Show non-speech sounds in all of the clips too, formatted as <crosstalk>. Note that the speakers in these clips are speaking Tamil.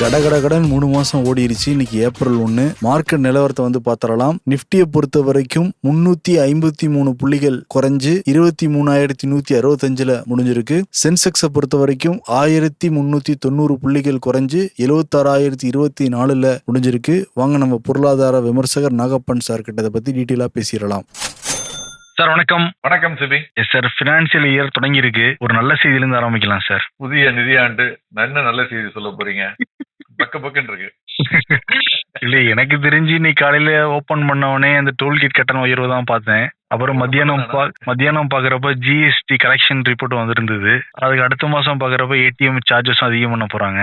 கடகடகடன் மூணு மாசம் ஓடிருச்சு. இன்னைக்கு ஏப்ரல் ஒன்று மார்க்கெட் நிலவரத்தை வந்து பார்த்தரலாம் நிஃப்டியை பொறுத்த வரைக்கும் முன்னூத்தி ஐம்பத்தி மூணு புள்ளிகள் குறைஞ்சு இருபத்தி மூணாயிரத்தி நூத்தி அறுபத்தஞ்சுல முடிஞ்சிருக்கு. சென்செக்ஸை பொறுத்த வரைக்கும் ஆயிரத்தி முன்னூத்தி தொண்ணூறு புள்ளிகள் குறைஞ்சு எழுவத்தாறாயிரத்தி இருபத்தி நாலுல முடிஞ்சிருக்கு. வாங்க நம்ம பொருளாதார விமர்சகர் நாகப்பன் சார் கிட்ட இதை பத்தி டீட்டெயிலா பேசிடலாம். சார் வணக்கம். வணக்கம் Sibi. Yes sir financial year தொடங்கி இருக்கு ஒரு நல்ல செய்தியிலிருந்து ஆரம்பிக்கலாம் சார் புதிய நிதியாண்டு. என்ன நல்ல செய்தி சொல்ல போறீங்க? பக்க பக்கன்னு இருக்கு. இல்ல எனக்கு தெரிஞ்சு இன்னைக்கு காலையில ஓபன் பண்ணவனே அந்த டோல்கேட் கட்டணம் உயர்வு தான் பார்த்தேன். அப்புறம் மத்தியானம் மத்தியானம் பாக்குறப்ப ஜிஎஸ்டி கலெக்ஷன் ரிப்போர்ட் வந்திருந்தது. அதுக்கு அடுத்த மாசம் பாக்குறப்ப ஏடிஎம் சார்ஜஸும் அதிகம் பண்ண போறாங்க.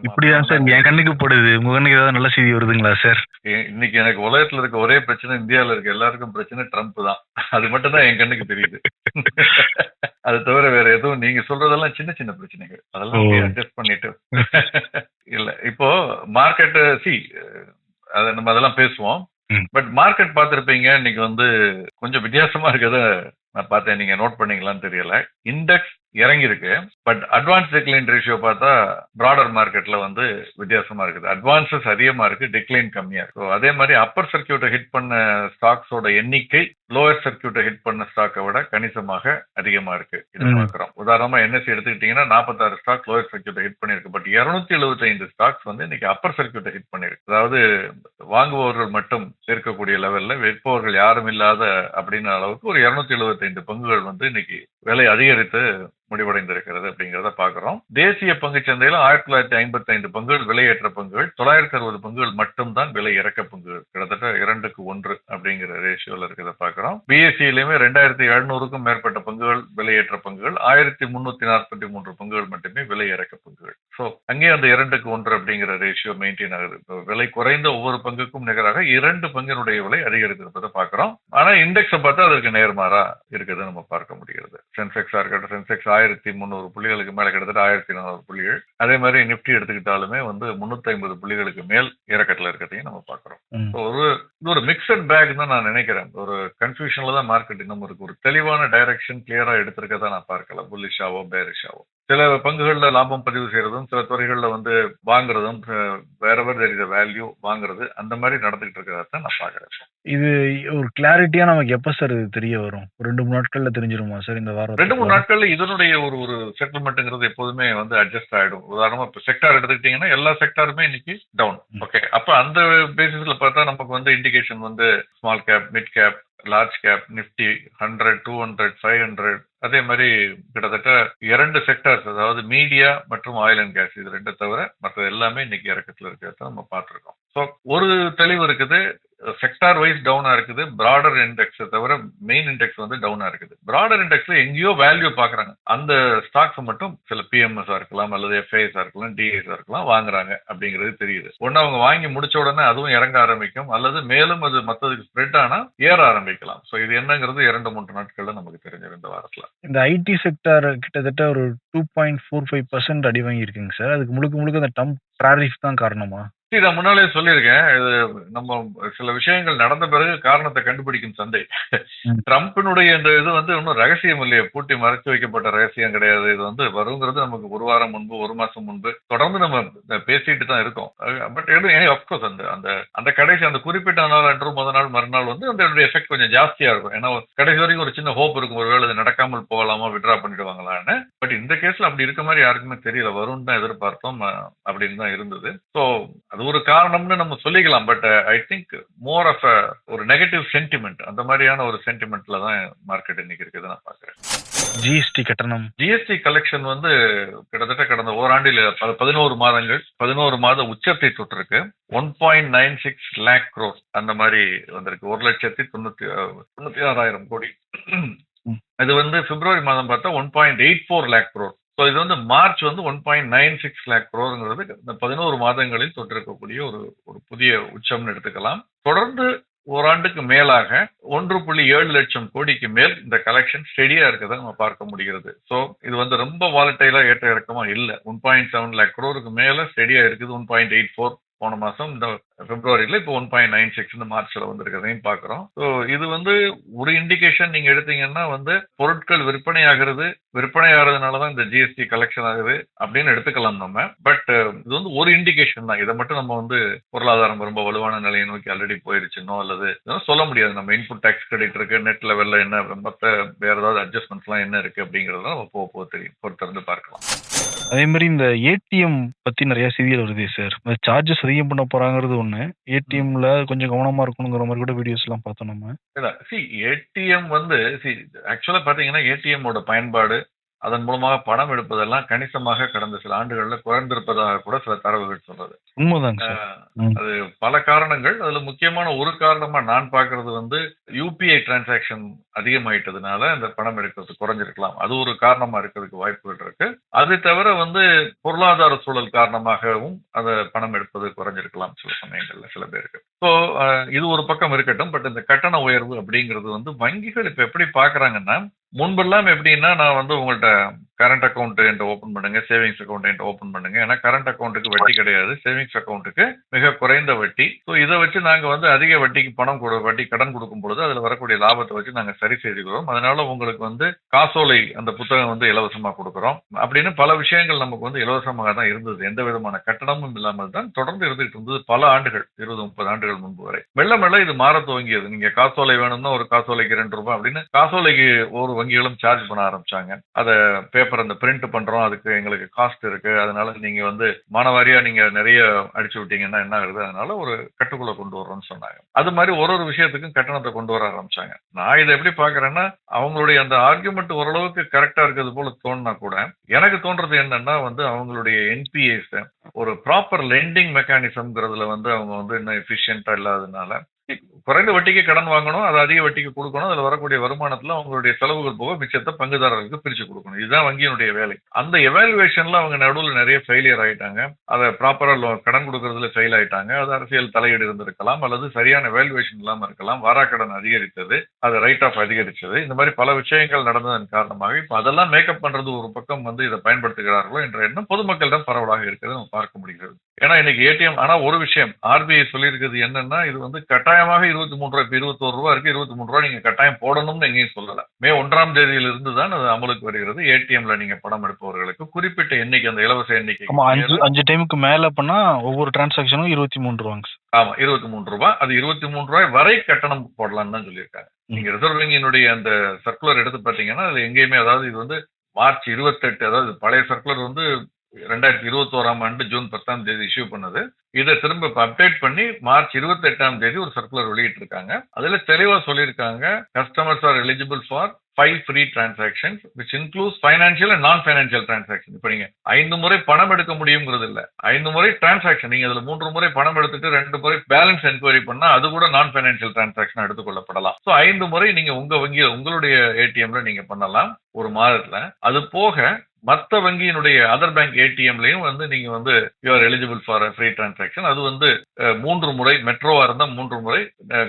இப்படிதான் சார் என் கண்ணுக்கு படுது. உங்க கண்ணுக்கு ஏதாவது நல்ல செய்தி வருதுங்களா சார் இன்னைக்கு எனக்கு உலகத்துல இருக்க ஒரே பிரச்சனை இந்தியால இருக்க எல்லாருக்கும் பிரச்சனை ட்ரம்ப் தான். அது மட்டும் தான் என் கண்ணுக்கு தெரியுது. <laughs> அது தவிர வேற எதுவும் நீங்க சொல்றதெல்லாம் சின்ன சின்ன பிரச்சனைகள். அதெல்லாம். அட்ஜஸ்ட் பண்ணிட்டு. இல்ல இப்போ மார்க்கெட் சி அத நம்ம அதெல்லாம் பேசுவோம். பட் மார்க்கெட் பார்த்திருப்பீங்க இன்னைக்கு வந்து கொஞ்சம் வித்தியாசமா இருக்கத நான் பார்த்தேன் நீங்க நோட் பண்ணீங்களான்னு தெரியல. இண்டெக்ஸ் இறங்கி இருக்கு பட் அட்வான்ஸ் டிக்ளைன் ரேஷியோ பார்த்தா பிராடர் மார்க்கெட்ல வந்து வித்தியாசமா இருக்குது. அட்வான்சஸ் அதிகமா இருக்கு டிக்ளைன் கம்மியா இருக்கு. அதே மாதிரி அப்பர் சர்க்கியூட்டை ஹிட் பண்ண ஸ்டாக்ஸோட எண்ணிக்கை லோயர் சர்க்கியூட்டை ஹிட் பண்ண ஸ்டாக்கை விட கணிசமாக அதிகமா இருக்கு. இது. பார்க்கிறோம். உதாரணமா என்எஸ்சி எடுத்துக்கிட்டீங்கன்னா நாற்பத்தாறு ஸ்டாக் லோயர் சர்க்கியூட்டை ஹிட் பண்ணிருக்கு பட் இருநூத்தி எழுபத்தைந்து ஸ்டாக்ஸ் வந்து இன்னைக்கு அப்பர் சர்க்கியூட்டை ஹிட் பண்ணிருக்கு அதாவது வாங்குபவர்கள் மட்டும் சேர்க்கக்கூடிய லெவல்ல விற்பவர்கள் யாரும் இல்லாத அப்படின்ற அளவுக்கு ஒரு இருநூத்தி இருபத்தைந்து பங்குகள் வந்து இன்னைக்கு விலை அதிகரித்து முடிவடைந்திருக்கிறது அப்படிங்கிறத பாக்குறோம் தேசிய பங்கு சந்தையில் ஆயிரத்தி தொள்ளாயிரத்தி ஐம்பத்தி ஐந்து பங்குகள் விலையேற்ற பங்குகள் தொள்ளாயிரத்தி அறுபது பங்குகள் மட்டும்தான் விலை இறக்க பங்குகள். கிட்டத்தட்ட இரண்டுக்கு ஒன்று அப்படிங்கிற ரேஷியோல இருக்கிறத பாக்குறோம் பிஎஸ்சியிலுமே ரெண்டாயிரத்தி எழுநூறுக்கும் மேற்பட்ட பங்குகள் விலையேற்ற பங்குகள் ஆயிரத்தி முன்னூத்தி நாற்பத்தி மூன்று பங்குகள் மட்டுமே விலை இறக்க பங்குகள். சோ அங்கேயே அந்த இரண்டுக்கு ஒன்று அப்படிங்கிற ரேஷியோ மெயின்டைன் ஆகுது. விலை குறைந்த ஒவ்வொரு பங்குக்கும் நிகராக இரண்டு பங்கினுடைய விலை அதிகரித்திருப்பதை பார்க்கிறோம். ஆனா இண்டெக்ஸை பார்த்தா அதற்கு நேர்மாறா இருக்கிறது நம்ம பார்க்க முடிகிறது. சென்செக்ஸா இருக்கட்டும் சென்செக்ஸ் ஆயிரத்தி முந்நூறு புள்ளிகளுக்கு மேல கிட்டத்தட்ட ஆயிரத்தி நானூறு புள்ளிகள். அதே மாதிரி நிப்டி எடுத்துக்கிட்டாலுமே வந்து முன்னூத்தி ஐம்பது புள்ளிகளுக்கு மேல் இறக்கத்துல இருக்கிறதையும் நம்ம பார்க்கிறோம். ம். So, ஒரு இது ஒரு மிக்சட் பேக் தான் நான் நினைக்கிறேன். ஒரு கன்ஃபியூஷன்ல தான் மார்க்கெட் இன்னும் இருக்கு. ஒரு தெளிவான டைரக்ஷன் கிளியரா எடுத்திருக்கதா நான் பார்க்கல. புல்லிஷாவோ பேரிஷாவோ சில பங்குகள்ல லாபம் பதிவு செய்யறதும் சில துறைகள்ல வந்து வாங்குறதும் வேறவர் தெரியுத வேல்யூ வாங்குறது அந்த மாதிரி நடந்துகிட்டு இருக்கிறதா தான் நான் பாக்குறேன் இது ஒரு கிளாரிட்டியா நமக்கு எப்ப சார் இது தெரிய வரும்? ரெண்டு மூணு நாட்கள்ல தெரிஞ்சிருமா சார் இந்த வாரம் ரெண்டு மூணு நாட்கள்ல இதனுடைய ஒரு ஒரு செட்டில்மெண்ட்ங்கிறது எப்போதுமே வந்து அட்ஜஸ்ட் ஆயிடும். உதாரணமா இப்ப செக்டார் எடுத்துக்கிட்டீங்கன்னா எல்லா செக்டாருமே இன்னைக்கு டவுன். ஓகே அப்ப அந்த பேசிஸ்ல பார்த்தா நமக்கு வந்து இண்டிகேஷன் வந்து small cap mid cap large cap Nifty hundred two hundred five hundred அதே மாதிரி கிட்டத்தட்ட இரண்டு செக்டர்ஸ் அதாவது மீடியா மற்றும் ஆயில் அண்ட் கேஸ் இது ரெண்டு தவிர மற்ற எல்லாமே இன்னைக்கு இறக்கத்துல இருக்கிறத நம்ம பார்த்துருக்கோம். ஸோ ஒரு தெளிவு இருக்குது. செக்டார் வைஸ் டவுனா இருக்குது. பிராடர் இண்டெக்ஸ் தவிர மெயின் இண்டெக்ஸ் வந்து டவுனா இருக்குது. பிராடர் இண்டெக்ஸ்ல எங்கேயோ வேல்யூ பாக்குறாங்க. அந்த ஸ்டாக்ஸ் மட்டும் சில பிஎம்எஸ்ஆ இருக்கலாம் அல்லது எஃப்ஐஎஸ்ஆ இருக்கலாம் டிஎஸ்ஆ இருக்கலாம் வாங்குறாங்க அப்படிங்கிறது தெரியுது. ஒன்னு அவங்க வாங்கி முடிச்ச உடனே அதுவும் இறங்க ஆரம்பிக்கும். அல்லது மேலும் அது மத்ததுக்கு ஸ்ப்ரெட் ஆனா ஏற ஆரம்பிக்கலாம். சோ இது என்னங்கிறது இரண்டு மூன்று நாட்கள்ல நமக்கு தெரிஞ்சிடும் இந்த வாரத்துல. இந்த ஐடி செக்டார் கிட்டத்தட்ட ஒரு two point four five percent அடி வாங்கியிருக்குங்க சார். அதுக்கு முழுக்க முழுக்க இந்த டம் டாரிஃப் தான் காரணமா? நான் முன்னாலே சொல்லியிருக்கேன். இது நம்ம சில விஷயங்கள் நடந்த பிறகு காரணத்தை கண்டுபிடிக்கும் சந்தை. ம். ட்ரம்ப்பினுடைய இந்த இது வந்து இன்னும் ரகசியம் இல்லையே. பூட்டி மறைச்சு வைக்கப்பட்ட ரகசியம் கிடையாது. இது வந்து வருங்கிறது நமக்கு ஒரு வாரம் முன்பு ஒரு மாசம் முன்பு தொடர்ந்து நம்ம பேசிட்டு தான் இருக்கோம். பட் அப்கோர்ஸ் அந்த அந்த அந்த கடைசி அந்த குறிப்பிட்ட நாள் அன்று முத நாள் மறுநாள் வந்து அந்த எஃபெக்ட் கொஞ்சம் ஜாஸ்தியா இருக்கும். ஏன்னா கடைசி வரைக்கும் ஒரு சின்ன ஹோப் இருக்கும். ஒருவேளை இது நடக்காமல் போகலாமா விட்ரா பண்ணிடுவாங்களான்னு. பட் இந்த கேஸ்ல அப்படி இருக்க மாதிரி யாருக்குமே தெரியல. வரும்னு தான் எதிர்பார்த்தோம் அப்படின்னு தான் இருந்தது. ஸோ அது ஒரு காரணம்னு நம்ம சொல்லிக்கலாம் but I think more of ஒரு நெகட்டிவ் சென்டிமெண்ட் அந்த மாதிரியான ஒரு சென்டிமெண்ட்ல தான் மார்க்கெட் இன்னைக்கு இருக்குது நான் பாக்குறேன் ஜிஎஸ்டி கட்டணம். ஜிஎஸ்டி கலெக்ஷன் வந்து கிட்டத்தட்ட கடந்த ஓராண்டில் பதினோரு மாதங்கள் பதினோரு மாத உச்சத்தை தொட்டிருக்கு. One point nine six lakh crores அந்த மாதிரி வந்திருக்கு. ஒரு லட்சத்தி தொண்ணூத்தி தொண்ணூத்தி ஆறாயிரம் கோடி. இது வந்து பிப்ரவரி மாதம் பார்த்தா one point eight four lakh crore so இது வந்து மார்ச் வந்து one point nine six lakh குரோருங்கிறது இந்த பதினோரு மாதங்களில் தொட்டிருக்கக்கூடிய ஒரு ஒரு புதிய உச்சம்னு எடுத்துக்கலாம். தொடர்ந்து ஓராண்டுக்கு மேலாக ஒன்று புள்ளி ஏழு லட்சம் கோடிக்கு மேல் இந்த கலெக்ஷன் ஸ்டெடியா இருக்கிறத நம்ம பார்க்க முடிகிறது. ஸோ இது வந்து ரொம்ப வாலட்டைலா ஏற்ற இறக்கமா இல்லை. ஒன் பாயிண்ட் செவன் லேக் க்ரோருக்கு மேல ஸ்டெடியா இருக்குது. ஒன் பாயிண்ட் எயிட் ஃபோர் போன மாதம் இந்த பிப்ரவரியில இப்போ ஒன் பாயிண்ட் நைன் சிக்ஸ் மார்ச்ல வந்திருக்கிறதையும் பாக்குறோம். ஸோ இது வந்து ஒரு இண்டிகேஷன் நீங்க எடுத்தீங்கன்னா வந்து பொருட்கள் விற்பனை ஆகிறது விற்பனை ஆகிறதுனால தான் இந்த ஜிஎஸ்டி கலெக்ஷன் ஆகுது அப்படின்னு எடுத்துக்கலாம் நம்ம. பட் இது வந்து ஒரு இண்டிகேஷன் தான். இதை மட்டும் நம்ம வந்து பொருளாதாரம் ரொம்ப வலுவான நிலையை நோக்கி ஆல்ரெடி போயிருச்சுனோ அல்லது இதெல்லாம் சொல்ல முடியாது. நம்ம இன்புட் டேக்ஸ் கிரெடிட் இருக்கு நெட் லெவல்ல என்ன மற்ற வேற ஏதாவது அட்ஜஸ்ட்மெண்ட்ஸ்லாம் என்ன இருக்கு அப்படிங்கறத நம்ம போக போக தெரியும். பொறுத்திருந்து பார்க்கலாம். அதே மாதிரி இந்த ஏடிஎம் பத்தி நிறைய செய்திகள் வருது சார் இந்த சார்ஜஸ் அதிகம் பண்ண போறாங்கிறது ஒண்ணு. ஏடிஎம்ல கொஞ்சம் கவனமா இருக்கணுங்கிற மாதிரி கூட வீடியோஸ் எல்லாம் பார்த்தோம் நம்ம. சி ஏடிஎம் வந்து ஆக்சுவலா பாத்தீங்கன்னா ஏடிஎம் ஓட பயன்பாடு அதன் மூலமாக பணம் எடுப்பதெல்லாம் கணிசமாக கடந்த சில ஆண்டுகள்ல குறைந்திருப்பதாக கூட சில தரவுகள் சொல்றது. உண்மைதாங்க. அது பல காரணங்கள். அதுல முக்கியமான ஒரு காரணமா நான் பார்க்கிறது வந்து யூபிஐ டிரான்சாக்ஷன் அதிகமாயிட்டதுனால இந்த பணம் எடுக்கிறது குறைஞ்சிருக்கலாம். அது ஒரு காரணமா இருக்கிறதுக்கு வாய்ப்புகள் இருக்கு. அது தவிர வந்து பொருளாதார சூழல் காரணமாகவும் அதை பணம் எடுப்பது குறைஞ்சிருக்கலாம் சில சமயங்கள்ல சில பேருக்கு. ஸோ இது ஒரு பக்கம் இருக்கட்டும் பட் இந்த கட்டண உயர்வு அப்படிங்கிறது வந்து வங்கிகள் இப்ப எப்படி பாக்குறாங்கன்னா முன்பெல்லாம் எப்படின்னா நான் வந்து உங்கள்கிட்ட கரண்ட் அக்கௌண்ட் என்கிட்ட ஓப்பன் பண்ணுங்க சேவிங்ஸ் அக்கௌண்ட் என்கிட்ட ஓப்பன் பண்ணுங்க. ஏன்னா கரண்ட் அக்கௌண்ட்டுக்கு வட்டி கிடையாது. சேவிங்ஸ் அக்கௌண்ட்டுக்கு மிக குறைந்த வட்டி. ஸோ இதை வச்சு நாங்க வந்து அதிக வட்டிக்கு பணம் கொடு வட்டி கடன் கொடுக்கும் பொழுது அதுல வரக்கூடிய லாபத்தை வச்சு நாங்க சரி செய்துக்கிறோம். அதனால உங்களுக்கு வந்து காசோலை அந்த புத்தகம் வந்து இலவசமா கொடுக்குறோம். அப்படின்னு பல விஷயங்கள் நமக்கு வந்து இலவசமாக தான் இருந்தது. எந்த விதமான கட்டணமும் இல்லாமல் தான் தொடர்ந்து இருந்துகிட்டு இருந்தது பல ஆண்டுகள் இருபது முப்பது ஆண்டுகள் முன்பு வரை. மெல்ல மெல்ல இது மாற துவங்கியது. நீங்க காசோலை வேணும்னா ஒரு காசோலைக்கு ரெண்டு ரூபாய் அப்படின்னு காசோலைக்கு ஒரு வங்கிகளும் சார்ஜ் பண்ண ஆரம்பிச்சாங்க. அதை பேப்பர் அந்த பிரிண்ட் பண்றோம் அதுக்கு எங்களுக்கு காஸ்ட் இருக்கு. அதனால நீங்க வந்து மானவாரியா நீங்க நிறைய அடிச்சு விட்டீங்கன்னா என்ன ஆகுது? அதனால ஒரு கட்டுக்குள்ள கொண்டு வர்றோம்னு சொன்னாங்க. அது மாதிரி ஒரு ஒரு விஷயத்துக்கும் கட்டணத்தை கொண்டு வர ஆரம்பிச்சாங்க. நான் இதை எப்படி பாக்குறேன்னா அவங்களுடைய அந்த ஆர்குமெண்ட் ஓரளவுக்கு கரெக்டா இருக்கிறது போல தோணுனா கூட எனக்கு தோன்றது என்னன்னா வந்து அவங்களுடைய என்பிஎஸ் ஒரு ப்ராப்பர் லெண்டிங் மெக்கானிசம்ங்கிறதுல வந்து அவங்க வந்து இன்னும் எஃபிஷியன்டா இல்லாததுனால குறைந்த வட்டிக்கு கடன் வாங்கணும் அது அதிக வட்டிக்கு கொடுக்கணும் அதில் வரக்கூடிய வருமானத்தில் அவங்களுடைய செலவுகள் போக மிச்சத்தை பங்குதாரர்களுக்கு பிரித்து கொடுக்கணும். இதுதான் வங்கியினுடைய வேலை. அந்த எவாலுவேஷன்ல அவங்க நடுவில் நிறைய ஃபெயிலியர் ஆயிட்டாங்க. அதை ப்ராப்பராக கடன் கொடுக்கறதுல ஃபெயில் ஆயிட்டாங்க. அது அரசியல் தலையீடு இருந்திருக்கலாம் அல்லது சரியான எவாலுவேஷன் இல்லாமல் இருக்கலாம். வாராக்கடன் அதிகரித்தது அது ரைட் ஆஃப் அதிகரித்தது. இந்த மாதிரி பல விஷயங்கள் நடந்ததன் காரணமாக இப்போ அதெல்லாம் மேக்கப் பண்றது ஒரு பக்கம் வந்து இதை பயன்படுத்துகிறார்களோ என்ற எண்ணம் பொதுமக்களிடம் பரவலாக இருக்கிறது நம்ம பார்க்க முடிகிறது. ஏன்னா இன்னைக்கு ஏடிஎம் ஆனால் ஒரு விஷயம் ஆர்பிஐ சொல்லியிருக்கிறது என்னன்னா இது வந்து கட்டாயமாக இருபத்தி மூணு ரூபாய் இருபத்தோரு ரூபா இருக்கு. இருபத்தி மூணு ரூபாய் நீங்க கட்டாயம் போடணும்னு எங்கேயும் சொல்லல. மே ஒன்றாம் தேதியில இருந்து தான் அது அமலுக்கு வருகிறது. ஏடிஎம்ல நீங்க பணம் எடுப்பவர்களுக்கு குறிப்பிட்ட எண்ணிக்கை அந்த இலவச எண்ணிக்கை அஞ்சு அஞ்சு டைமுக்கு மேல பண்ணா ஒவ்வொரு டிரான்சாக்ஷனும் இருபத்தி மூணு ரூபாங்க ஆமா இருபத்தி மூணு ரூபாய் அது இருபத்தி மூணு ரூபாய் வரை கட்டணம் போடலாம்னு தான் சொல்லியிருக்காங்க. நீங்க ரிசர்வ் வங்கியினுடைய அந்த சர்க்குலர் எடுத்து பார்த்தீங்கன்னா அது எங்கேயுமே அதாவது இது வந்து மார்ச் இருபத்தெட்டு அதாவது பழைய சர்க்குலர் வந்து ரெண்டாயிரத்தி இருபத்தோராம் ஆண்டு ஜூன் பத்தாம் தேதி இஷ்யூ பண்ணது. இதை திரும்ப அப்டேட் பண்ணி மார்ச் இருபத்தி எட்டாம் தேதி ஒரு சர்க்குலர் வெளியிட்டு இருக்காங்க அதுல தெளிவா சொல்லியிருக்காங்க customers are eligible for five free transactions which includes financial and non financial transaction இப்போ நீங்க ஐந்து முறை பணம் எடுக்க முடியுங்கிறது இல்ல. ஐந்து முறை டிரான்சாக்ஷன் நீங்க அதுல மூன்று முறை பணம் எடுத்துட்டு ரெண்டு முறை பேலன்ஸ் என்கொயரி பண்ணா அது கூட நான் ஃபைனான்சியல் டிரான்சாக்ஷன் எடுத்துக்கொள்ளப்படலாம் ஸோ ஐந்து முறை நீங்க உங்க வங்கியில் உங்களுடைய ஏடிஎம்ல நீங்க பண்ணலாம் ஒரு மாதத்துல. அது போக மற்ற வங்கியினுடைய அதர் பேங்க் ஏடிஎம்லையும் வந்து நீங்க வந்து you are eligible for free transaction அது வந்து மூன்று முறை மெட்ரோவா இருந்தா மூன்று முறை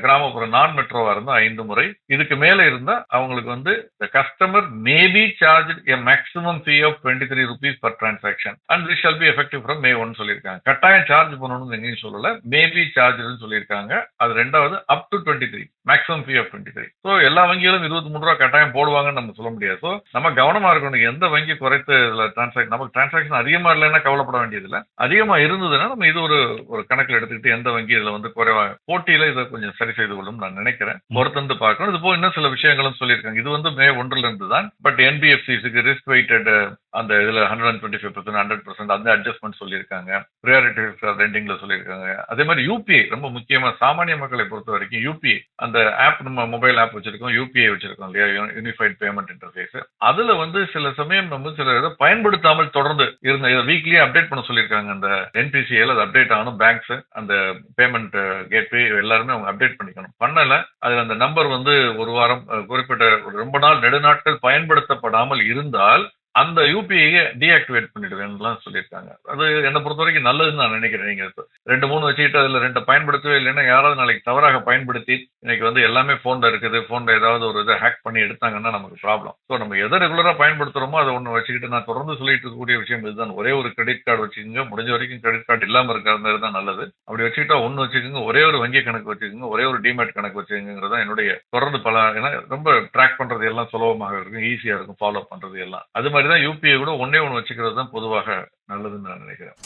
கிராமப்புற நான் மெட்ரோவா இருந்தா ஐந்து முறை. இதுக்கு மேல இருந்தா அவங்களுக்கு வந்து the customer may be charged a maximum fee of 23 rupees per transaction and this shall be effective from May 1 சொல்லியிருக்காங்க கட்டாயம் சார்ஜ் பண்ணணும்னு எங்கேயும் சொல்லல மே பி சார்ஜ்னு சொல்லியிருக்காங்க அது ரெண்டாவது up to twenty three maximum fee of twenty three so எல்லா வங்கிகளும் இருபத்தி மூணு ரூபா கட்டாயம் போடுவாங்கன்னு நம்ம சொல்ல முடியாது. ஸோ நம்ம கவனமா இருக்கணும். எந்த வங்கி குறைத்து இதுல டிரான்சாக்ஷன் நமக்கு டிரான்சாக்ஷன் அதிகமா இல்லைன்னா கவலைப்பட வேண்டியதில்லை. அதிகமா இருந்ததுன்னா நம்ம இது ஒரு ஒரு கணக்கில் எடுத்துக்கிட்டு எந்த வங்கி இதுல வந்து குறைவா போட்டியில இதை கொஞ்சம் சரி செய்து கொள்ளும் நான் நினைக்கிறேன். பொறுத்திருந்து பார்க்கணும். இது போக இன்னும் சில விஷயங்களும் சொல்லியிருக்காங்க. இது வந்து மே ஒன்றுல இருந்து தான். பட் என்பிஎஃப்சிஸுக்கு ரிஸ்க் வெயிட்டட் அந்த இதுல hundred and twenty five percent hundred percent அந்த அட்ஜஸ்ட்மெண்ட் சொல்லியிருக்காங்க. ப்ரியாரிட்டி ரெண்டிங்ல சொல்லியிருக்காங்க. அதே மாதிரி யூபிஐ ரொம்ப முக்கியமா சாமானிய மக்களை பொறுத்த வரைக்கும் யூபிஐ அந்த அந்த ஆப் நம்ம மொபைல் ஆப் வச்சிருக்கோம் யூபிஐ வச்சிருக்கோம் இல்லையா? யூனிஃபைட் பேமெண்ட் இன்டர்ஃபேஸ் அதுல வந்து சில சமயம் நம்ம சில இதை பயன்படுத்தாமல் தொடர்ந்து இருந்த இதை வீக்லியே அப்டேட் பண்ண சொல்லியிருக்காங்க. அந்த என்பிசிஎல் அது அப்டேட் ஆகணும் பேங்க்ஸ் அந்த பேமெண்ட் கேட்வே uh, எல்லாருமே அவங்க அப்டேட் பண்ணிக்கணும். பண்ணல அதுல அந்த நம்பர் வந்து ஒரு வாரம் குறிப்பிட்ட ரொம்ப நாள் நெடுநாட்கள் பயன்படுத்தப்படாமல் இருந்தால் அந்த யூபிஐயை டீஆக்டிவேட் பண்ணிடுவேன்லாம் சொல்லியிருக்காங்க. அது என்னை பொறுத்த வரைக்கும் நல்லதுன்னு நான் நினைக்கிறேன். நீங்க ரெண்டு மூணு வச்சுக்கிட்டு அதில் ரெண்டு பயன்படுத்தவே இல்லைன்னா யாராவது நாளைக்கு தவறாக பயன்படுத்தி இன்னைக்கு வந்து எல்லாமே போன்ல இருக்குது. போன்ல ஏதாவது ஒரு இதை ஹேக் பண்ணி எடுத்தாங்கன்னா நமக்கு ப்ராப்ளம் ஸோ நம்ம எதை ரெகுலராக பயன்படுத்துறோமோ அதை ஒன்று வச்சுக்கிட்டு நான் தொடர்ந்து சொல்லிட்டு இருக்கக்கூடிய விஷயம் இதுதான். ஒரே ஒரு கிரெடிட் கார்டு வச்சுக்கோங்க. முடிஞ்ச வரைக்கும் கிரெடிட் கார்டு இல்லாமல் இருக்கிற மாதிரி தான் நல்லது. அப்படி வச்சுக்கிட்டா ஒன்று வச்சுக்கோங்க. ஒரே ஒரு வங்கி கணக்கு வச்சுக்கோங்க. ஒரே ஒரு டிமேட் கணக்கு வச்சுக்கோங்கிறது தான் என்னுடைய தொடர்ந்து பல ஏன்னா ரொம்ப ட்ராக் பண்ணுறது எல்லாம் சுலபமாக இருக்கும். ஈஸியாக இருக்கும். ஃபாலோ பண்ணுறது எல்லாம். அது மாதிரி தான் யூபிஐ கூட ஒன்னே ஒன்று வச்சுக்கிறது தான் பொதுவாக நல்லதுன்னு நான் நினைக்கிறேன்.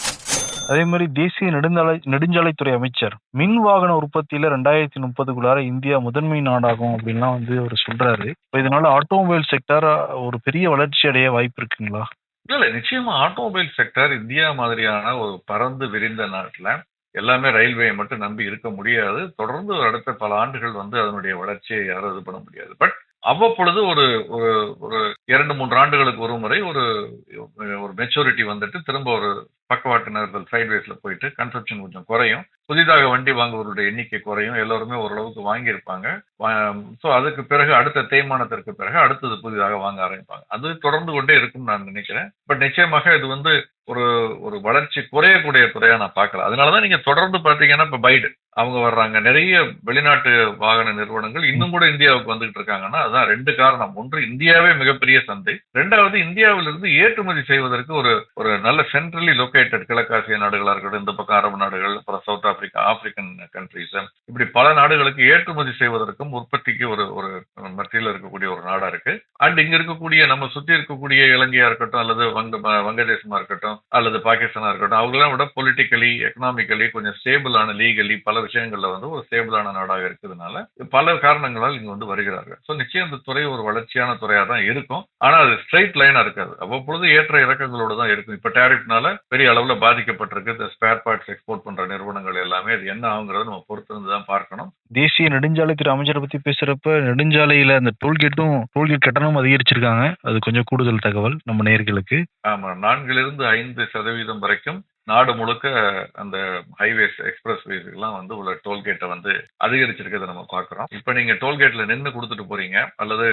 அதே மாதிரி தேசிய நெடுஞ்சாலை நெடுஞ்சாலைத்துறை அமைச்சர் மின் வாகன உற்பத்தியில ரெண்டாயிரத்தி முப்பதுக்குள்ளார இந்தியா முதன்மை நாடாகும் அப்படின்லாம் வந்து அவர் சொல்றாரு. இப்போ இதனால ஆட்டோமொபைல் செக்டர் ஒரு பெரிய வளர்ச்சி அடைய வாய்ப்பு இருக்குங்களா? இல்ல இல்ல நிச்சயமா ஆட்டோமொபைல் செக்டர் இந்தியா மாதிரியான ஒரு பறந்து விரிந்த நாட்டுல எல்லாமே ரயில்வே மட்டும் நம்பி இருக்க முடியாது. தொடர்ந்து அடுத்த பல ஆண்டுகள் வந்து அதனுடைய வளர்ச்சியை யாரும் இது பண்ண முடியாது. பட் அவ்வப்பொழுது ஒரு ஒரு ஒரு இரண்டு மூன்று ஆண்டுகளுக்கு ஒரு முறை ஒரு ஒரு மெச்சூரிட்டி வந்துட்டு திரும்ப ஒரு பக்கவாட்டு நேரத்தில் சைட்வேஸ்ல போயிட்டு கன்சப்ஷன் கொஞ்சம் குறையும். புதிதாக வண்டி வாங்குவவருடைய எண்ணிக்கை குறையும். எல்லோருமே ஓரளவுக்கு வாங்கியிருப்பாங்க. ஸோ அதுக்கு பிறகு அடுத்த தேய்மானத்திற்கு பிறகு அடுத்தது புதிதாக வாங்க ஆரம்பிப்பாங்க. அது தொடர்ந்து கொண்டே இருக்கும்னு நான் நினைக்கிறேன். பட் நிச்சயமாக இது வந்து ஒரு ஒரு வளர்ச்சி குறையக்கூடிய துறையாக நான் பார்க்கல. அதனாலதான் நீங்கள் தொடர்ந்து பார்த்தீங்கன்னா இப்போ பைடு அவங்க வர்றாங்க. நிறைய வெளிநாட்டு வாகன நிறுவனங்கள் இன்னும் கூட இந்தியாவுக்கு வந்துகிட்டு இருக்காங்கன்னா அதான் ரெண்டு காரணம். ஒன்று இந்தியாவே மிகப்பெரிய சந்தை. ரெண்டாவது இந்தியாவிலிருந்து ஏற்றுமதி செய்வதற்கு ஒரு ஒரு நல்ல சென்ட்ரலி லொகேட்டட் கிழக்காசிய நாடுகளா இருக்கட்டும் இந்த பக்கம் அரபு நாடுகள் அப்புறம் சவுத் ஆப்பிரிக்கா ஆப்பிரிக்கன் கண்ட்ரிஸ் இப்படி பல நாடுகளுக்கு ஏற்றுமதி செய்வதற்கும் உற்பத்திக்கு ஒரு ஒரு மத்தியில் இருக்கக்கூடிய ஒரு நாடா இருக்கு. அண்ட் இங்க இருக்கக்கூடிய நம்ம சுத்தி இருக்கக்கூடிய இலங்கையா இருக்கட்டும் அல்லது வங்க வங்கதேசமா இருக்கட்டும் அல்லது பாகிஸ்தானா இருக்கட்டும் அவங்களாம் விட பொலிட்டிக்கலி எக்கனாமிக்கலி கொஞ்சம் ஸ்டேபிளான லீகலி பல விஷயங்கள்ல வந்து ஒரு ஸ்டேபிளான நாடாக இருக்கிறதுனால பல காரணங்களால் இங்க வந்து வருகிறார்கள். ஸோ நிச்சயம் இந்த துறை ஒரு வளர்ச்சியான துறையா தான் இருக்கும். ஆனா அது ஸ்ட்ரைட் லைனா இருக்காது. அவ்வப்பொழுது ஏற்ற இறக்கங்களோட தான் இருக்கும். இப்ப டேரிஃப்னால பெரிய அளவுல பாதிக்கப்பட்டிருக்கு. இந்த ஸ்பேர் பார்ட்ஸ் எக்ஸ்போர்ட் பண்ற நிறுவனங்கள் எல்லாமே. அது என்ன ஆகுங்கிறத நம்ம பொறுத்திருந்து தான் பார்க்கணும். தேசிய நெடுஞ்சாலைத்துறை அமைச்சரை பத்தி பேசுறப்ப நெடுஞ்சாலையில அந்த டோல்கேட்டும் டோல்கேட் கட்டணம் அதிகரிச்சிருக்காங்க. அது கொஞ்சம் கூடுதல் தகவல் நம்ம நேர்களுக்கு ஆமா. நான்கிலிருந்து ஐந்து சதவீதம் வரைக்கும் நாடு முழுக்க அந்த ஹைவேஸ் எக்ஸ்பிரஸ் வேஸ்க்கெல்லாம் வந்து உள்ள டோல்கேட்டை வந்து அதிகரிச்சிருக்கிறத நம்ம பார்க்குறோம். இப்போ நீங்க டோல்கேட்ல நின்று கொடுத்துட்டு போறீங்க அல்லது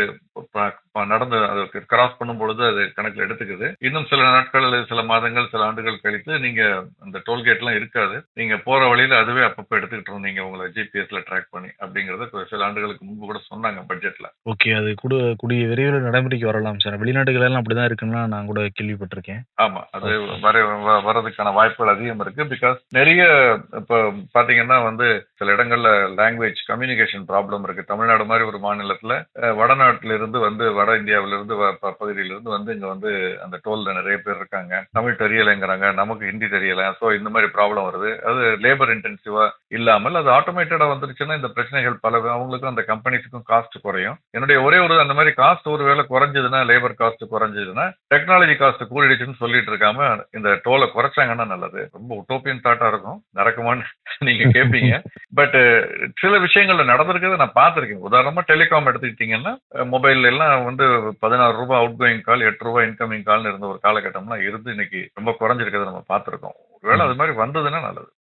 நடந்து அதுக்கு கிராஸ் பண்ணும் பொழுது அது கணக்கில் எடுத்துக்குது. இன்னும் சில நாட்கள் அல்லது சில மாதங்கள் சில ஆண்டுகள் கழித்து நீங்க அந்த டோல்கேட்லாம் இருக்காது. நீங்க போற வழியில அதுவே அப்பப்போ எடுத்துக்கிட்டு இருந்தீங்க உங்களை ஜிபிஎஸ்ல ட்ராக் பண்ணி அப்படிங்கறத சில ஆண்டுகளுக்கு முன்பு கூட சொன்னாங்க பட்ஜெட்ல ஓகே அது கூட கூடிய விரைவில் நடைமுறைக்கு வரலாம் சார். வெளிநாடுகள் எல்லாம் அப்படிதான் இருக்குன்னு நான் கூட கேள்விப்பட்டிருக்கேன். ஆமா அது வர வரதுக்கான வாய்ப்புகள் அதிகம் இருக்கு. பிகாஸ் நிறைய இப்போ பாத்தீங்கன்னா வந்து சில இடங்கள்ல லாங்குவேஜ் கம்யூனிகேஷன் ப்ராப்ளம் இருக்கு. தமிழ்நாடு மாதிரி ஒரு மாநிலத்துல வடநாட்டுல இருந்து வந்து வட இந்தியாவிலிருந்து பகுதியிலிருந்து வந்து இங்க வந்து அந்த டோல்ல நிறைய பேர் இருக்காங்க. தமிழ் தெரியலைங்கிறாங்க. நமக்கு ஹிந்தி தெரியல. ஸோ இந்த மாதிரி ப்ராப்ளம் வருது. அது லேபர் இன்டென்சிவா இல்லாமல் அது ஆட்டோமேட்டடா வந்துருச்சுன்னா இந்த பிரச்சனைகள் பல அவங்களுக்கும் அந்த கம்பெனிஸுக்கும் காஸ்ட் குறையும். என்னுடைய ஒரே ஒரு அந்த மாதிரி காஸ்ட் ஒரு வேலை குறைஞ்சதுன்னா லேபர் காஸ்ட் குறைஞ்சதுன்னா டெக்னாலஜி காஸ்ட் கூடிடுச்சுன்னு சொல்லிட்டு இருக்காம இந்த டோலை குறைச்சாங்கன்னா நல்லது. ரொம்ப உட்டோப்பியன் தாட்டா இருக்கும். நடக்குமான்னு <laughs> நீங்க கேட்பீங்க பட் சில விஷயங்கள்ல நடந்திருக்கிறத நான் பார்த்துருக்கேன். உதாரணமா டெலிகாம் எடுத்துக்கிட்டீங்கன்னா மொபைல் எல்லாம் வந்து பதினாறு ரூபாய் அவுட் கோயிங் கால் எட்டு ரூபாய் இன்கமிங் கால்னு இருந்த ஒரு காலகட்டம்லாம் இருந்து இன்னைக்கு ரொம்ப குறைஞ்சிருக்கிறத நம்ம பார்த்துருக்கோம். ஒருவேளை அது மாதிரி வந்ததுன்னா நல்லது.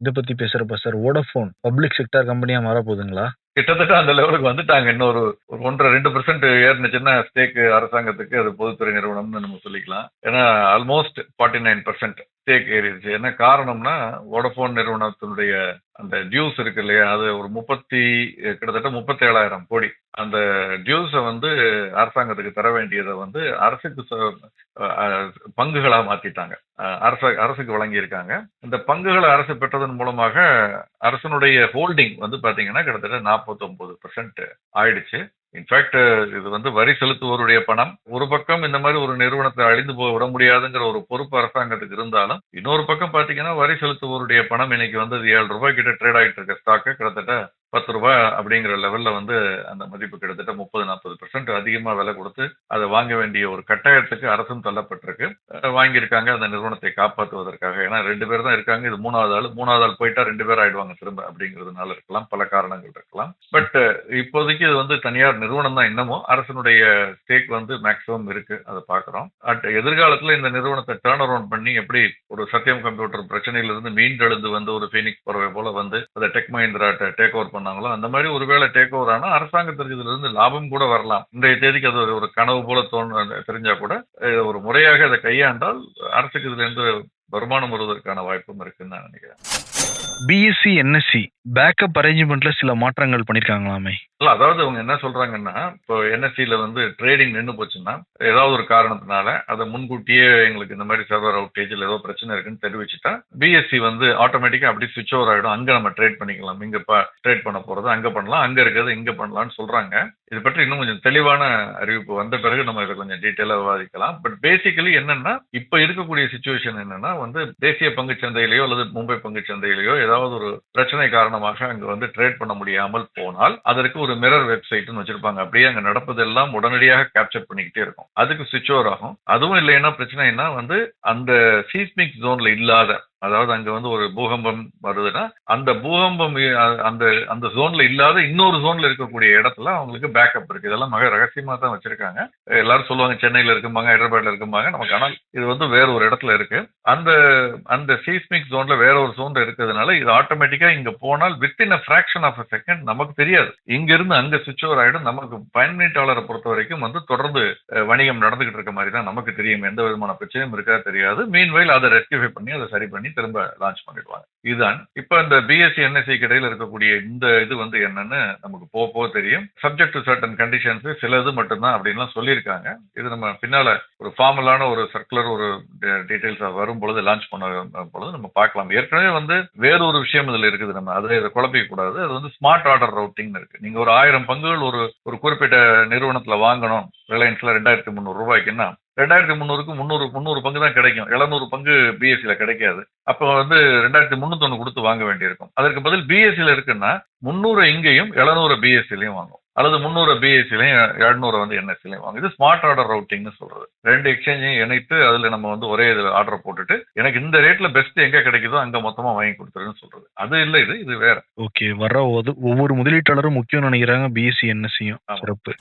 இதை பத்தி பேசுறப்ப சார் வோடஃபோன் பப்ளிக் செக்டர் கம்பெனியா மாற போகுதுங்களா கிட்டத்தட்ட அந்த லெவலுக்கு வந்துட்டாங்க. இன்னொரு ஒரு ஒன்றரை ரெண்டு பெர்சென்ட் ஏறினுச்சுன்னா ஸ்டேக் அரசாங்கத்துக்கு அது பொதுத்துறை நிறுவனம்னு நம்ம சொல்லிக்கலாம். ஏன்னா almost forty nine percent stake ஏறிடுச்சு. என்ன காரணம்னா வோடஃபோன் நிறுவனத்தினுடைய அந்த டியூஸ் இருக்கு இல்லையா? அது ஒரு முப்பத்தி கிட்டத்தட்ட முப்பத்தி ஏழாயிரம் கோடி. அந்த டியூஸை வந்து அரசாங்கத்துக்கு தர வேண்டியதை வந்து அரசுக்கு பங்குகளா மாத்திட்டாங்க. அரசு அரசுக்கு வழங்கியிருக்காங்க. இந்த பங்குகளை அரசு பெற்றதன் மூலமாக அரசனுடைய ஹோல்டிங் வந்து பாத்தீங்கன்னா கிட்டத்தட்ட நாற்பத்தி ஒன்பது ஆயிடுச்சு. இன்ஃபேக்ட் இது வந்து வரி செலுத்துவோருடைய பணம். ஒரு பக்கம் இந்த மாதிரி ஒரு நிறுவனத்தை அழிந்து போக விட முடியாதுங்கிற ஒரு பொறுப்பு அரசாங்கத்துக்கு இருந்தாலும் இன்னொரு பக்கம் பாத்தீங்கன்னா வரி செலுத்துவோருடைய பணம் இன்னைக்கு வந்து ஏழு ரூபாய் கிட்ட ட்ரேட் ஆகிட்டு இருக்க ஸ்டாக்கு கிட்டத்தட்ட பத்து ரூபாய் அப்படிங்கிற லெவல்ல வந்து அந்த மதிப்பு கிட்டத்தட்ட முப்பது நாற்பது பெர்சென்ட் அதிகமா விலை கொடுத்து அதை வாங்க வேண்டிய ஒரு கட்டாயத்துக்கு அரசும் தள்ளப்பட்டிருக்கு. வாங்கியிருக்காங்க. அந்த நிறுவனத்தை காப்பாற்றுவதற்காக ஏன்னா ரெண்டு பேர் தான் இருக்காங்க. இது மூணாவது ஆள். மூணாவது ஆள் போயிட்டா ரெண்டு பேர் ஆயிடுவாங்க திரும்ப அப்படிங்கிறதுனால இருக்கலாம். பல காரணங்கள் இருக்கலாம். பட் இப்போதைக்கு இது வந்து தனியார் நிறுவனம் தான் இன்னமும் அரசனுடைய ஸ்டேக் வந்து மேக்சிமம் இருக்கு அதை பாக்குறோம் அட் எதிர்காலத்துல இந்த நிறுவனத்தை டேர்ன் அரௌண்ட் பண்ணி எப்படி ஒரு சத்தியம் கம்ப்யூட்டர் பிரச்சனையிலிருந்து மீண்டெழுந்து வந்து ஒரு ஃபீனிக்ஸ் பறவை போல வந்து அதை டெக் மஹிந்திரா டேக் ஓவர் பண்ணாங்களோ அந்த மாதிரி ஒருவேளை டேக் ஓவர் ஆனா அரசாங்கத்திற்கு இதுல இருந்து லாபம் கூட வரலாம். இன்றைய தேதிக்கு அது ஒரு- கனவு போல தோணு தெரிஞ்சா கூட ஒரு முறையாக அதை கையாண்டால் அரசுக்கு இதுல இருந்து வருமானம் வருவதற்கான வாய்ப்பும் இருக்குன்னு நான் நினைக்கிறேன். பிஎஸ்சி என்எஸ்சி பேக்கப் அரேஞ்ச்மெண்ட்ல சில மாற்றங்கள் பண்ணிருக்காங்களாமே. இல்ல அதாவது அவங்க என்ன சொல்றாங்கன்னா இப்போ என்எஸ்சியில வந்து ட்ரேடிங் நின்று போச்சுன்னா ஏதாவது ஒரு காரணத்தினால அதை முன்கூட்டியே எங்களுக்கு இந்த மாதிரி சர்வர் அவுட்டேஜில் ஏதோ பிரச்சனை இருக்குன்னு தெரிவிச்சுட்டா பிஎஸ்சி வந்து ஆட்டோமேட்டிக்கா அப்படி சுவிச் ஓவர் ஆயிடும். அங்க நம்ம ட்ரேட் பண்ணிக்கலாம். இங்க ட்ரேட் பண்ண போறது அங்க பண்ணலாம். அங்க இருக்கிறது இங்க பண்ணலாம்னு சொல்றாங்க. இது பற்றி இன்னும் கொஞ்சம் தெளிவான அறிவிப்பு வந்த பிறகு நம்ம இதை கொஞ்சம் டீட்டெயிலா விவாதிக்கலாம். பட் பேசிக்கலி என்னன்னா இப்ப இருக்கக்கூடிய சுச்சுவேஷன் என்னன்னா வந்து தேசிய பங்கு சந்தையிலேயோ அல்லது மும்பை பங்கு சந்தையிலேயோ ஏதாவது ஒரு பிரச்சனை காரணமாக அங்க வந்து ட்ரேட் பண்ண முடியாமல் போனால் அதற்கு ஒரு மிரர் வெப்சைட்னு வச்சிருப்பாங்க. அப்படியே அங்க நடப்பதெல்லாம் உடனடியாக கேப்சர் பண்ணிக்கிட்டே இருக்கும். அதுக்கு சுவிட்ச் ஓவர் ஆகும். அதுவும் இல்லைன்னா பிரச்சனைனா வந்து அந்த சீஸ்மிக் ஜோன்ல இல்லாத அதாவது அங்க வந்து ஒரு பூகம்பம் வருதுன்னா அந்த பூகம்பம் அந்த அந்த ஜோன்ல இல்லாத இன்னொரு ஜோன்ல இருக்கக்கூடிய இடத்துல அவங்களுக்கு பேக்கப் இருக்கு. இதெல்லாம் மிக ரகசியமா தான் வச்சிருக்காங்க. எல்லாரும் சொல்லுவாங்க சென்னையில இருக்கும்பாங்க ஹைதராபாத்ல இருக்கும்பாங்க. நமக்கு ஆனால் இது வந்து வேற ஒரு இடத்துல இருக்கு. அந்த அந்த சீஸ்மிக் ஜோன்ல வேற ஒரு ஜோன்ல இருக்கிறதுனால இது ஆட்டோமேட்டிக்கா இங்க போனால் within a fraction of a second நமக்கு தெரியாது. இங்க இருந்து அங்க சுவிச் ஓவர் ஆயிடும். நமக்கு பயன்பாட்டாளரை பொறுத்த வரைக்கும் வந்து தொடர்ந்து வணிகம் நடந்துகிட்டு இருக்க மாதிரி தான் நமக்கு தெரியும். எந்த விதமான பிரச்சனையும் இருக்கா தெரியாது. மீன்வைல் அதை ரெஸ்டிஃபை பண்ணி அதை சரி பண்ணி திரும்ப லான்ச் பண்ணிடுவாங்க. இதுதான். இப்ப இந்த பிஎஸ்சி என்எஸ்சி இடையில இருக்கக்கூடிய இந்த இது வந்து என்னன்னு நமக்கு போக போக தெரியும். சப்ஜெக்ட் டு சர்டன் கண்டிஷன்ஸ் சில இது மட்டும்தான் அப்படின்லாம் சொல்லியிருக்காங்க. இது நம்ம பின்னால ஒரு ஃபார்மலான ஒரு சர்க்குலர் ஒரு டீடைல்ஸ் வரும் பொழுது லான்ச் பண்ண பொழுது நம்ம பார்க்கலாம். ஏற்கனவே வந்து வேற ஒரு விஷயம் இதுல இருக்குது. நம்ம அதை இதை குழப்பிக்க கூடாது. அது வந்து ஸ்மார்ட் ஆர்டர் ரவுட்டிங் இருக்கு. நீங்க ஒரு ஆயிரம் பங்குகள் ஒரு ஒரு குறிப்பிட்ட நிறுவனத்துல வாங்கணும். ரிலையன்ஸ்ல ரெண்டாயிரத்தி முந்நூறு ரூபாய்க்குன்னா ரெண்டாயிரத்தி முந்நூறுக்கு முந்நூறு முந்நூறு பங்கு தான் கிடைக்கும். எழுநூறு பங்கு பிஎஸ்சியில் கிடைக்காது. அப்போ வந்து ரெண்டாயிரத்தி முந்நூத்தொன்று கொடுத்து வாங்க வேண்டியிருக்கும். அதற்கு பதில் பிஎஸ்சியில் இருக்குன்னா முந்நூறு இங்கேயும் எழுநூறு பிஎஸ்சிலையும் வாங்கும். அல்லது முந்நூறு பிஎஸ்சிலையும் எழுநூறு வந்து என்எஸ்சிலையும் வாங்கும். இது ஸ்மார்ட் ஆர்டர் ரவுட்டிங்னு சொல்றது. ரெண்டு எக்ஸ்சேஞ்சையும் இணைத்து அதில் நம்ம வந்து ஒரே இதில் ஆர்டர் போட்டுட்டு எனக்கு இந்த ரேட்ல பெஸ்ட் எங்க கிடைக்குதோ அங்க மொத்தமா வாங்கி கொடுத்துருன்னு சொல்றது. அது இல்லை இது இது வேற. ஓகே வர்ற ஒவ்வொரு முதலீட்டாளரும் முக்கியம் நினைக்கிறாங்க பிஎஸ்சி என்எஸ்சியும். சிறப்பு.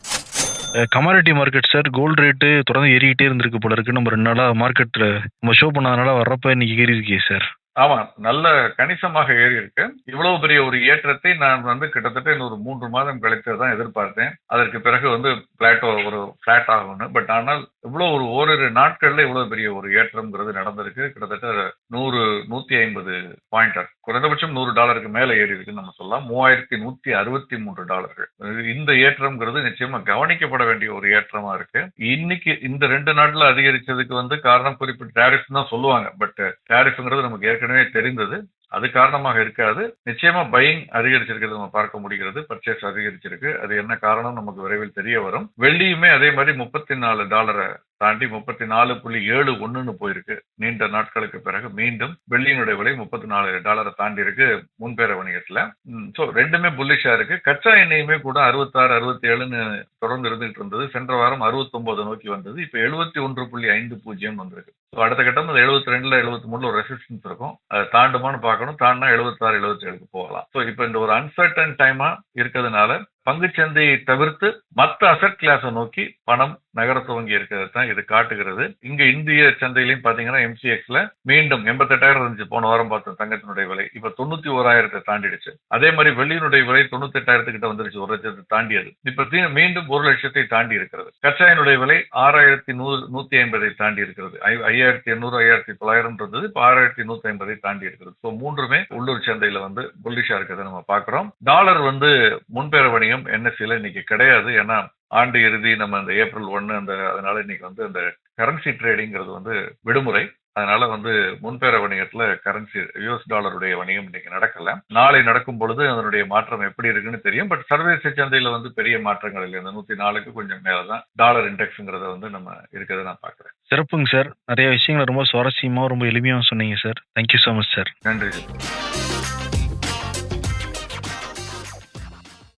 Commodity market sir gold rate தொடர்ந்து ஏறிக்கிட்டே இருந்திருக்கு போல இருக்கு. நம்ம ரெண்டு நாளா மார்க்கெட்ல நம்ம ஷோ பண்ணாதனால வர்றப்ப இன்னைக்கு ஏறி இருக்கே சார் ஆமா நல்ல கணிசமாக ஏறி இருக்கு இவ்வளவு பெரிய ஒரு ஏற்றத்தை நான் வந்து கிட்டத்தட்ட இன்னொரு மூன்று மாதம் கழித்து தான் எதிர்பார்த்தேன். அதற்கு பிறகு வந்து பிளாட்டோ ஒரு பிளாட் ஆகும்னு. பட் ஆனால் இவ்வளவு ஒரு ஓரிரு நாட்கள்ல இவ்வளவு பெரிய ஒரு ஏற்றம்ங்கிறது நடந்திருக்கு. கிட்டத்தட்ட நூறு நூத்தி ஐம்பது பாயிண்டர் குறைந்தபட்சம் நூறு டாலருக்கு மேல ஏறி இருக்குன்னு நம்ம சொல்லலாம். மூவாயிரத்தி நூத்தி அறுபத்தி மூன்று டாலர்கள். இது- இந்த ஏற்றம்ங்கிறது நிச்சயமா கவனிக்கப்பட வேண்டிய ஒரு ஏற்றமா இருக்கு. இன்னைக்கு இந்த ரெண்டு நாட்ல அதிகரிச்சதுக்கு வந்து காரணம் குறிப்பிட்ட டேரிஃப் தான் சொல்லுவாங்க. பட் டேரிஃப்ங்கிறது நமக்கு ஏற்கனவே தெரிந்தது. அது காரணமாக இருக்காது. நிச்சயமா பையிங் அதிகரிச்சிருக்கிறது நம்ம பார்க்க முடிகிறது. பர்ச்சேஸ் அதிகரிச்சிருக்கு. அது என்ன காரணம் நமக்கு விரைவில் தெரிய வரும். வெள்ளியுமே அதே மாதிரி முப்பத்தி நாலு டாலரை தாண்டி முப்பத்தி நாலு புள்ளி ஏழு ஒன்றுன்னு போயிருக்கு. நீண்ட நாட்களுக்கு பிறகு மீண்டும் வெள்ளியினுடைய விலை முப்பத்தி நாலு டாலரை தாண்டி இருக்கு முன்பேர வணிகத்துல. ஸோ ரெண்டுமே புல்லிஷா இருக்கு. கச்சா எண்ணெயுமே கூட அறுபத்தாறு அறுபத்தி ஏழுன்னு தொடர்ந்து இருந்துகிட்டு இருந்தது. சென்ற வாரம் 69 நோக்கி வந்தது. இப்ப எழுபத்தி ஒன்று புள்ளி ஐந்து பூஜ்ஜியம் வந்திருக்கு. ஸோ அடுத்த கட்டம் அது எழுபத்தி ரெண்டுல எழுபத்தி மூணுல ஒரு ரெசிஸ்டன்ஸ் இருக்கும். அதை தாண்டுமான்னு பார்க்கணும். தாண்டினா எழுபத்தாறு எழுபத்தி ஏழுக்கு போகலாம். ஸோ இப்போ இந்த ஒரு அன்சர்டன் டைமா இருக்கிறதுனால பங்குச்சந்தையை தவிர்த்து மற்ற அசட் கிளாஸை நோக்கி பணம் நகர துவங்கி இருக்கிறது தான் இது காட்டுகிறது. இங்க இந்திய சந்தையிலையும் பாத்தீங்கன்னா எம்சிஎக்ஸ்ல மீண்டும் எண்பத்தெட்டாயிரம் இருந்துச்சு. போன வாரம் பார்த்தோம் தங்கத்தினுடைய விலை இப்ப தொண்ணூத்தி ஓராயிரத்தை தாண்டிடுச்சு. அதே மாதிரி வெள்ளியினுடைய விலை தொண்ணூத்தி எட்டாயிரத்துக்கிட்ட வந்துருச்சு. ஒரு லட்சத்தை தாண்டியது. இப்ப தீ- மீண்டும் ஒரு லட்சத்தை தாண்டி இருக்கிறது. கச்சாயினுடைய விலை ஆறாயிரத்தி நூறு நூத்தி ஐம்பதை தாண்டி இருக்கிறது. ஐ- ஐயாயிரத்தி எண்ணூறு ஐயாயிரத்தி தொள்ளாயிரம் இருந்தது. இப்ப ஆறாயிரத்தி நூத்தி ஐம்பதை தாண்டி இருக்கிறது. ஸோ மூன்றுமே உள்ளூர் சந்தையில வந்து புல்லிஷா இருக்கிறத நம்ம பாக்குறோம் டாலர் வந்து முன்பேற வணிகம் என்எஸ்சியில இன்னைக்கு கிடையாது. ஏன்னா ஆண்டு இறுதி நம்ம அந்த ஏப்ரல் ஒன்னு அந்த அதனால இன்னைக்கு வந்து அந்த கரன்சி ட்ரேடிங்கிறது வந்து விடுமுறை. அதனால வந்து முன்பேற வணிகத்துல கரன்சி யூஎஸ் டாலருடைய வணிகம் இன்னைக்கு நடக்கல. நாளை நடக்கும் பொழுது அதனுடைய மாற்றம் எப்படி இருக்குன்னு தெரியும். பட் சர்வதேச சந்தையில வந்து பெரிய மாற்றங்கள் இல்லை. இந்த நூத்தி நாலுக்கு கொஞ்சம் மேலதான் டாலர் இண்டெக்ஸ்ங்கிறத வந்து நம்ம இருக்கிறத நான் பாக்குறேன் சிறப்புங்க சார் நிறைய விஷயங்களை ரொம்ப சுவாரஸ்யமா ரொம்ப எளிமையாக சொன்னீங்க sir thank you so much sir நன்றி